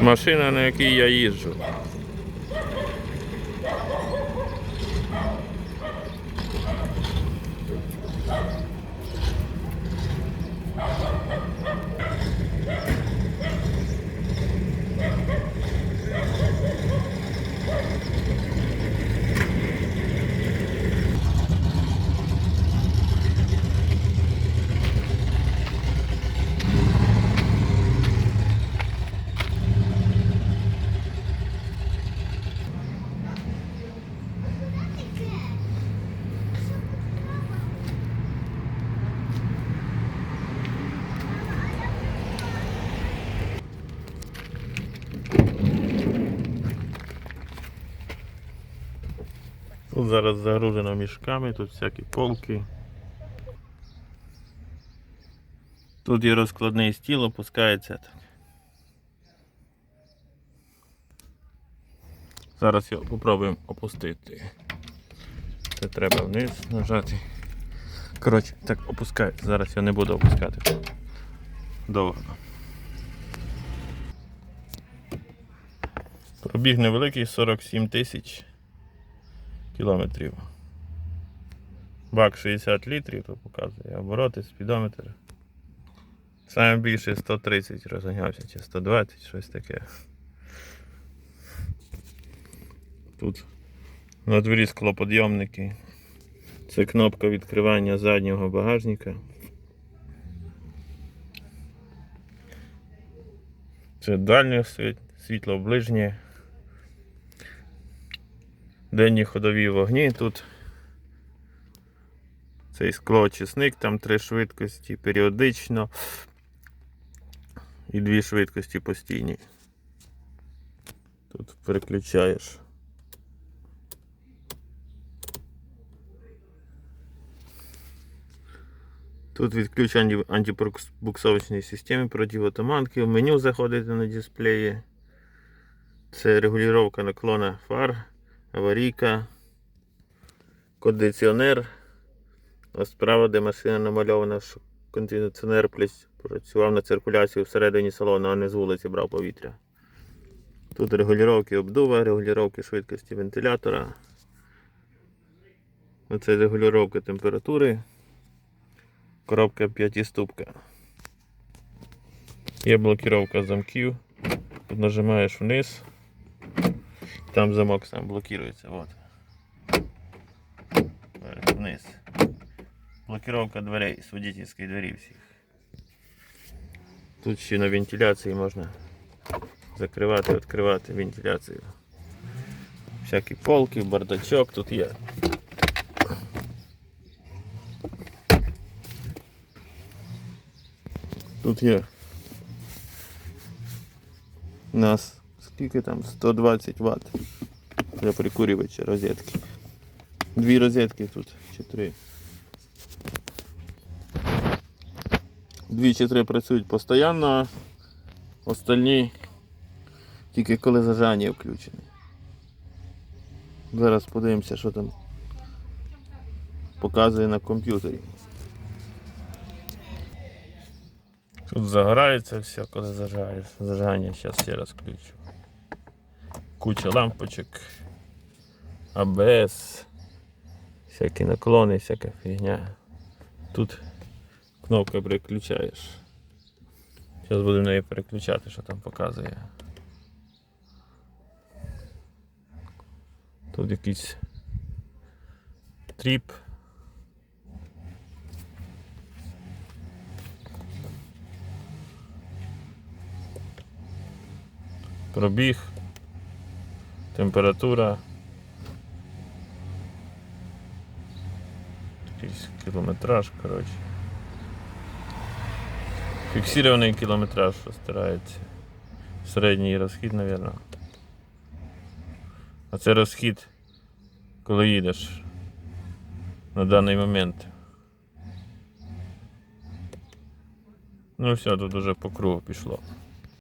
Машина, на якій я їжджу. Тут зараз загружено мішками, тут всякі полки. Тут є розкладний стіл, опускається так. Зараз його попробуємо опустити. Це треба вниз нажати. Коротше, так опускається. Зараз я не буду опускати. Довго. Пробіг невеликий 47 тисяч кілометрів. Бак 60 літрів, то показує. Обороти, спідометр. Саме більше 130 розганявся, чи 120, щось таке. Тут на дворі склоподйомники. Це кнопка відкривання заднього багажника. Це дальнє світло, ближнє. Денні ходові вогні тут. Цей склоочисник, там три швидкості періодично і дві швидкості постійні. Тут переключаєш. Тут відключення антибуксовочної системи противотуманки. В меню заходите на дисплеї. Це регулювання наклона фар, аварійка, кондиціонер. А справа, де машина намальована, що кондиціонер плюс працював на циркуляцію всередині салону, а не з вулиці брав повітря. Тут регулювання обдува, регулювання швидкості вентилятора. Оце регулювання температури. Коробка п'ятиступка. Є блокировка замків. Нажимаєш вниз. Там замок сам блокируется. Вот. Вверх, Вниз. Блокировка дверей з водительської двері всіх. Тут ще на вентиляції можна закривати, відкривати вентиляцію. Всякі полки, бардачок тут є. Тут є у нас скільки там 120 Вт для прикурювача розетки. Дві розетки тут, чи три. Дві чи три працюють постійно, остальні тільки коли зажання включене. Зараз подивимося, що там показує на комп'ютері. Тут загорається все, коли зажигаєш. Зажигання зараз ще раз включу. Куча лампочок, АБС, всякі наклони, всяка фігня. Тут кнопка переключаєш. Зараз будемо неї переключати, що там показує. Тут якийсь тріп. Пробіг, температура. Якийсь кілометраж, коротше. Фіксирований кілометраж, що стирається. Середній розхід, мабуть. А це розхід, коли їдеш на даний момент. Ну все, тут уже по кругу пішло.